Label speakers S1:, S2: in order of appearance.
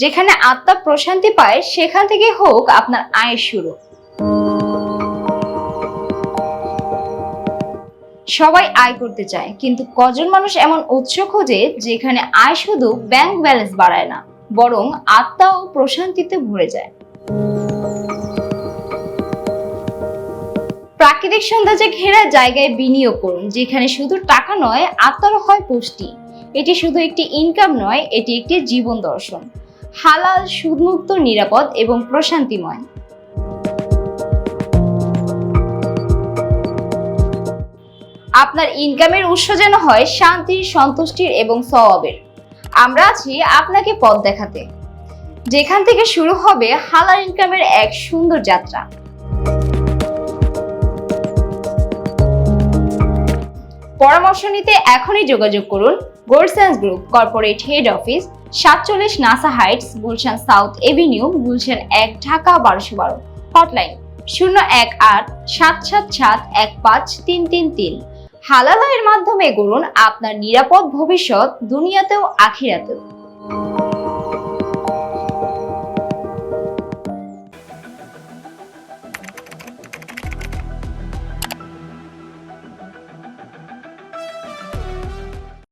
S1: যেখানে আত্মা প্রশান্তি পায়, সেখান থেকে হোক আপনার আয়ের শুরু। সবাই আয় করতে চায়, কিন্তু কজন মানুষ এমন উৎস খোঁজে যেখানে আয় শুধু ব্যাংক ব্যালেন্স বাড়ায় না, বরং আত্মা ও প্রশান্তিতে ভরে যায়। প্রাকৃতিক সৌন্দর্যে ঘেরা জায়গায় বিনিয়োগ করুন, যেখানে শুধু টাকা নয়, আত্মারও হয় পুষ্টি এটি শুধু একটি ইনকাম নয়, এটি একটি জীবন দর্শন। হালাল, সুদমুক্ত, নিরাপদ এবং প্রশান্তিময়। আপনার ইনকামের উৎস যেন হয় শান্তির সন্তুষ্টির এবং সওয়াবের। আমরা আছি আপনাকে পথ দেখাতে। যেখান থেকে শুরু হবে হালাল ইনকামের এক সুন্দর যাত্রা। পরামর্শ নিতে এখনই যোগাযোগ করুন Goldsense group corporate head office, সাতচল্লিশ Nasa Heights, Gulshan South Avenue, Gulshan এক, ঢাকা বারোশো বারো। হটলাইন শূন্য এক আট সাত সাত সাত এক পাঁচ তিন তিন তিন। হালালয়ের মাধ্যমে গড়ুন আপনার নিরাপদ ভবিষ্যৎ দুনিয়াতেও আখিরাতেও।